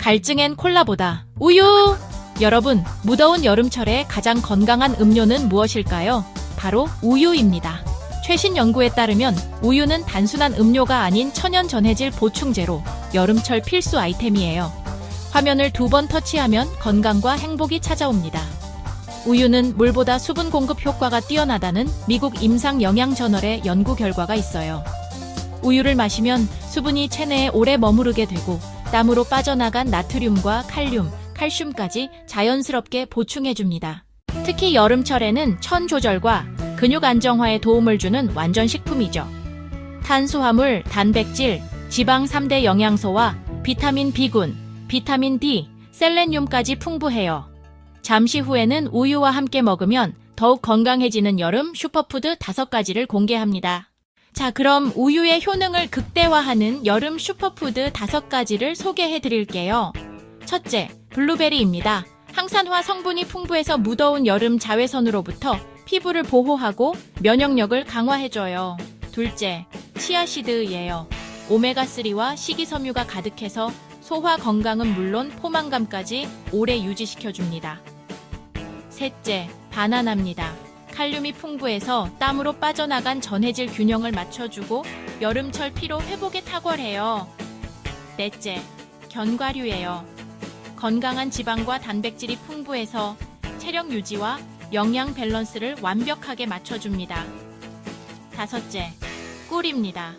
갈증엔 콜라보다 우유! 여러분, 무더운 여름철에 가장 건강한 음료는 무엇일까요? 바로 우유입니다. 최신 연구에 따르면 우유는 단순한 음료가 아닌 천연 전해질 보충제로 여름철 필수 아이템이에요. 화면을 두 번 터치하면 건강과 행복이 찾아옵니다. 우유는 물보다 수분 공급 효과가 뛰어나다는 미국 임상 영양 저널의 연구 결과가 있어요. 우유를 마시면 수분이 체내에 오래 머무르게 되고 땀으로 빠져나간 나트륨과 칼륨, 칼슘까지 자연스럽게 보충해줍니다. 특히 여름철에는 천 조절과 근육 안정화에 도움을 주는 완전 식품이죠. 탄수화물, 단백질, 지방 3대 영양소와 비타민 B군, 비타민 D, 셀레늄까지 풍부해요. 잠시 후에는 우유와 함께 먹으면 더욱 건강해지는 여름 슈퍼푸드 5가지를 공개합니다. 자, 그럼 우유의 효능을 극대화하는 여름 슈퍼푸드 5가지를 소개해 드릴게요. 첫째, 블루베리입니다. 항산화 성분이 풍부해서 무더운 여름 자외선으로부터 피부를 보호하고 면역력을 강화해줘요. 둘째, 치아시드예요. 오메가3와 식이섬유가 가득해서 소화 건강은 물론 포만감까지 오래 유지시켜줍니다. 셋째, 바나나입니다. 칼륨이 풍부해서 땀으로 빠져나간 전해질 균형을 맞춰주고 여름철 피로 회복에 탁월해요. 넷째, 견과류예요. 건강한 지방과 단백질이 풍부해서 체력 유지와 영양 밸런스를 완벽하게 맞춰줍니다. 다섯째, 꿀입니다.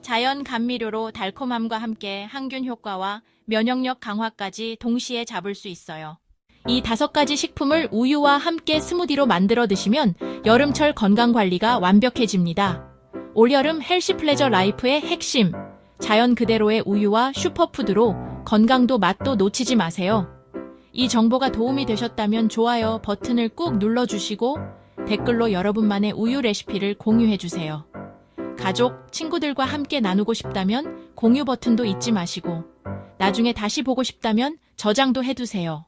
자연 감미료로 달콤함과 함께 항균 효과와 면역력 강화까지 동시에 잡을 수 있어요. 이 다섯 가지 식품을 우유와 함께 스무디로 만들어 드시면 여름철 건강 관리가 완벽해집니다. 올여름 헬시 플레저 라이프의 핵심, 자연 그대로의 우유와 슈퍼푸드로 건강도 맛도 놓치지 마세요. 이 정보가 도움이 되셨다면 좋아요 버튼을 꾹 눌러주시고 댓글로 여러분만의 우유 레시피를 공유해주세요. 가족, 친구들과 함께 나누고 싶다면 공유 버튼도 잊지 마시고 나중에 다시 보고 싶다면 저장도 해두세요.